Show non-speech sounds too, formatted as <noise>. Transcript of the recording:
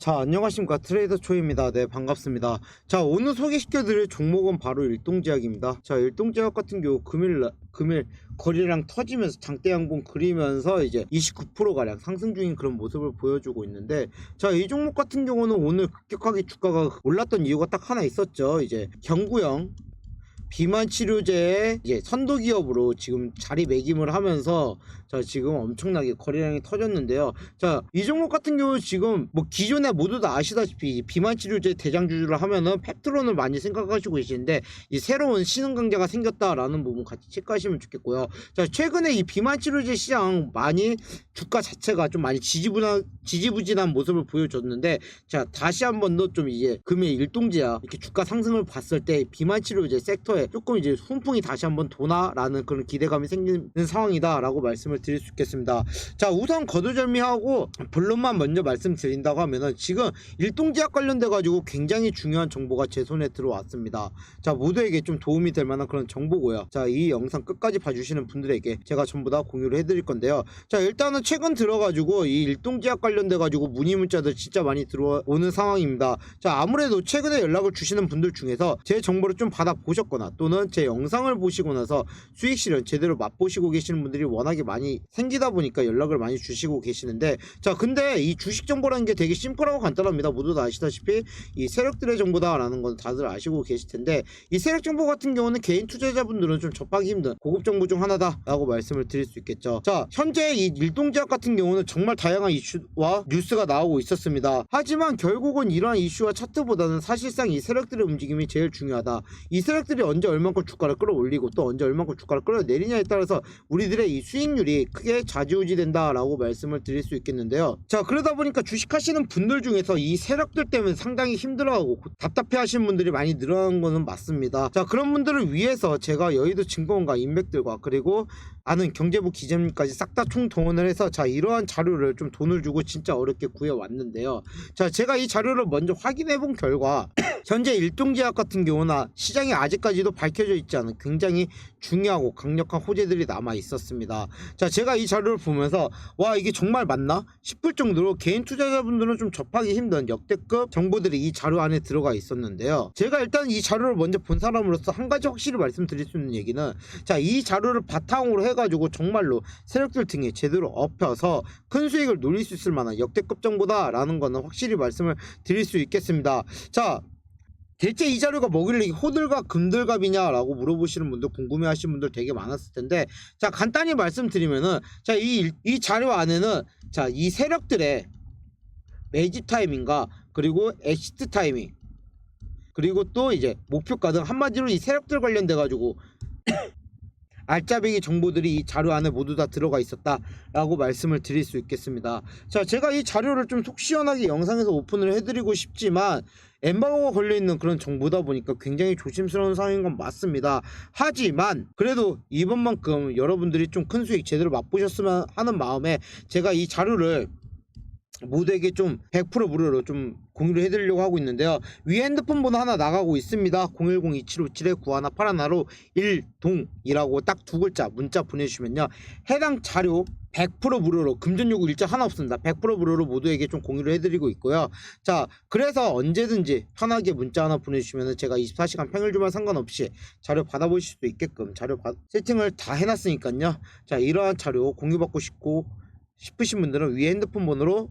자 안녕하십니까. 트레이더 초입니다. 네 반갑습니다. 자 오늘 소개시켜 드릴 종목은 바로 일동제약입니다. 자 일동제약 같은 경우 금일 날- 금일 거리랑 터지면서 장대 양봉 그리면서 이제 29%가량 상승 중인 그런 모습을 보여주고 있는데 자 이 종목 같은 경우는 오늘 급격하게 주가가 올랐던 이유가 딱 하나 있었죠. 이제 경구형 비만 치료제의 선도 기업으로 지금 자리매김을 하면서 자 지금 엄청나게 거래량이 터졌는데요. 자이 종목 같은 경우 지금 뭐 기존에 모두 다 아시다시피 이 비만 치료제 대장주를 하면은 펩트론을 많이 생각하시고 계시는데 이 새로운 신흥 강자가 생겼다라는 부분 같이 체크하시면 좋겠고요. 자 최근에 이 비만 치료제 시장 많이 주가 자체가 좀 많이 지지부진한 지지부진한 모습을 보여줬는데 자 다시 한 번 더 좀 이제 금일 일동제야 이렇게 주가 상승을 봤을 때 비만 치료제 섹터에 조금 이제 훈풍이 다시 한번 도나라는 그런 기대감이 생기는 상황이다라고 말씀을 드릴 수 있겠습니다. 자 우선 거두절미하고 본론만 먼저 말씀드린다고 하면은 지금 일동제약 관련돼 가지고 굉장히 중요한 정보가 제 손에 들어왔습니다. 자 모두에게 좀 도움이 될 만한 그런 정보고요. 자 이 영상 끝까지 봐주시는 분들에게 제가 전부 다 공유를 해드릴 건데요. 자 일단은 최근 들어가지고 이 일동제약 관련돼 가지고 문의 문자들 진짜 많이 들어오는 상황입니다. 자 아무래도 최근에 연락을 주시는 분들 중에서 제 정보를 좀 받아 보셨거나 또는 제 영상을 보시고 나서 수익 실현 제대로 맛보시고 계시는 분들이 워낙에 많이 생기다 보니까 연락을 많이 주시고 계시는데 자 근데 이 주식 정보라는 게 되게 심플하고 간단합니다. 모두 다 아시다시피 이 세력들의 정보다라는 건 다들 아시고 계실 텐데 이 세력 정보 같은 경우는 개인 투자자분들은 좀 접하기 힘든 고급 정보 중 하나다라고 말씀을 드릴 수 있겠죠. 자 현재 이 일동 제약 같은 경우는 정말 다양한 이슈와 뉴스가 나오고 있었습니다. 하지만 결국은 이러한 이슈와 차트보다는 사실상 이 세력들의 움직임이 제일 중요하다. 이 세력들이 언제 얼만큼 주가를 끌어올리고 또 언제 얼만큼 주가를 끌어내리냐에 따라서 우리들의 이 수익률이 크게 좌지우지된다라고 말씀을 드릴 수 있겠는데요. 자 그러다 보니까 주식하시는 분들 중에서 이 세력들 때문에 상당히 힘들어하고 고- 답답해하시는 분들이 많이 늘어난 거는 맞습니다. 자 그런 분들을 위해서 제가 여의도 증권과 인맥들과 그리고 아는 경제부 기자님까지 싹 다 총동원을 해서 자 이러한 자료를 좀 돈을 주고 진짜 어렵게 구해왔는데요. 자 제가 이 자료를 먼저 확인해 본 결과 <coughs> 현재 일동제약 같은 경우나 시장에 아직까지도 밝혀져 있지 않은 굉장히 중요하고 강력한 호재들이 남아 있었습니다. 자 제가 이 자료를 보면서 와 이게 정말 맞나 싶을 정도로 개인 투자자분들은 좀 접하기 힘든 역대급 정보들이 이 자료 안에 들어가 있었는데요. 제가 일단 이 자료를 먼저 본 사람으로서 한 가지 확실히 말씀드릴 수 있는 얘기는 자 이 자료를 바탕으로 해 가지고 정말로 세력들 등에 제대로 엎혀서 큰 수익을 노릴 수 있을 만한 역대급 정보다라는 거는 확실히 말씀을 드릴 수 있겠습니다. 자 대체 이 자료가 뭐길래 호들갑 금들갑이냐라고 물어보시는 분들 궁금해하시는 분들 되게 많았을 텐데 자 간단히 말씀드리면은 자이 이 자료 안에는 자 이 세력들의 매집 타이밍과 그리고 엑시트 타이밍 그리고 또 이제 목표가 등 한마디로 이 세력들 관련돼 가지고 알짜배기 정보들이 이 자료 안에 모두 다 들어가 있었다라고 말씀을 드릴 수 있겠습니다. 자, 제가 이 자료를 좀 속 시원하게 영상에서 오픈을 해드리고 싶지만 엠바고가 걸려있는 그런 정보다 보니까 굉장히 조심스러운 상황인 건 맞습니다. 하지만 그래도 이번만큼 여러분들이 좀 큰 수익 제대로 맛보셨으면 하는 마음에 제가 이 자료를 모두에게 좀 100% 무료로 좀 공유를 해드리려고 하고 있는데요. 위 핸드폰 번호 하나 나가고 있습니다. 010-2757-9181로 1동이라고 딱 두 글자 문자 보내주시면요. 해당 자료 100% 무료로 금전 요구 일자 하나 없습니다. 100% 무료로 모두에게 좀 공유를 해드리고 있고요. 자, 그래서 언제든지 편하게 문자 하나 보내주시면 제가 24시간 평일 주말 상관없이 자료 받아보실 수도 있게끔 자료 받- 세팅을 다 해놨으니까요. 자, 이러한 자료 공유받고 싶고 싶으신 분들은 위 핸드폰 번호로